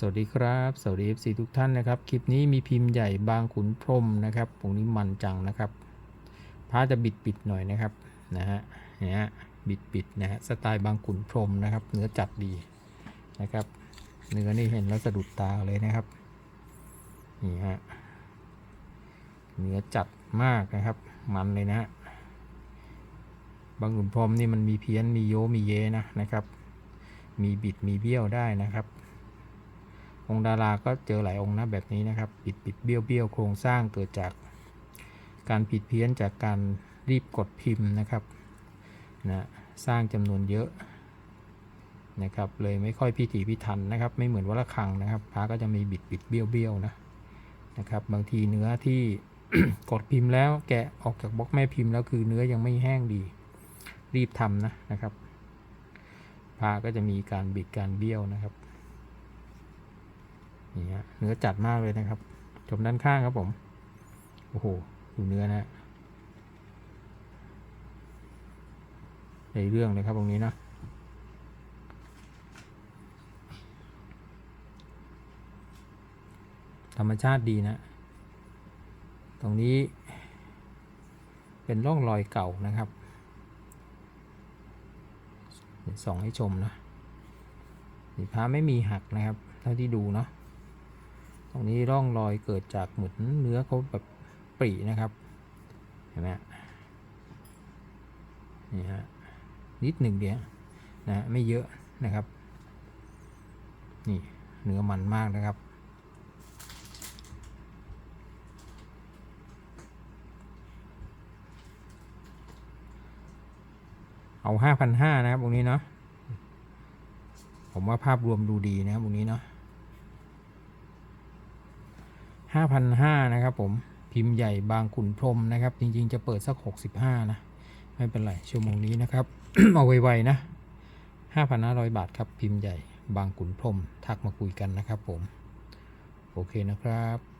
สวัสดีครับ สวัสดีสีทุกท่านนะครับ คลิปนี้มีพิมพ์ใหญ่บางขุนพรมนะครับตรงนี้มันจังนะครับพระจะบิดปิดหน่อยนะครับนะฮะเนี่ยบิดปิดนะฮะสไตล์บางขุนพรมนะครับ เนื้อจัดดีนะครับ เนื้อนี่เห็นแล้วสะดุดตาเลยนะครับนี่ฮะเนื้อจัดมากนะครับ มันเลยนะฮะบางขุนพรมนี่มันมีเพี้ยนมีโยมีเยนะนะครับ มีบิดมีเบี้ยวได้นะครับ องค์ดาราก็เจอหลายองค์นะแบบนี้นะครับ ปิดปิดเบี้ยวเบี้ยวโครงสร้างเกิดจากการผิดเพี้ยนจากการรีบกดพิมพ์นะครับนะสร้างจำนวนเยอะนะครับเลยไม่ค่อยพิถีพิถันนะครับ ไม่เหมือนวัดระฆังนะครับพระก็จะมีบิดบิดเบี้ยวเบี้ยวนะนะครับ บางทีเนื้อที่กดพิมพ์แล้วแกะออกจากบล็อกแม่พิมพ์แล้วคือเนื้อยังไม่แห้งดี รีบทำนะนะครับพระก็จะมีการบิดการเบี้ยวนะครับ นี่ฮะเนื้อจัดมากเลยนะครับ ชมด้านข้างครับผม โอ้โหดูเนื้อนะฮะในเรื่องเลยครับตรงนี้นะธรรมชาติดีนะ ตรงนี้ เป็นร่องรอยเก่านะครับเดี๋ยวส่องให้ชมนะนี่พระไม่มีหักนะครับ เท่าที่ดูเนาะ รงนี้ร่องรอยเกิดจากเหมือนเนื้อเขาแบบปรีนะครับ เห็นไหมฮะนี่ฮะนิดหนึ่งเดียวนะไม่เยอะนะครับ นี่เนื้อมันมากนะครับเอาห้าพันห้านะครับตรงนี้เนาะ ผมว่าภาพรวมดูดีนะครับตรงนี้เนาะ 5,500นะครับผมพิมพ์ใหญ่บางขุนพรมนะครับ จริงๆจะเปิดสัก 65 นะ ไม่เป็นไร ชั่วโมงนี้นะครับ เอาไวๆนะ 5,500 บาทครับ พิมพ์ใหญ่บางขุนพรมทักมาคุยกันนะครับผม โอเคนะครับ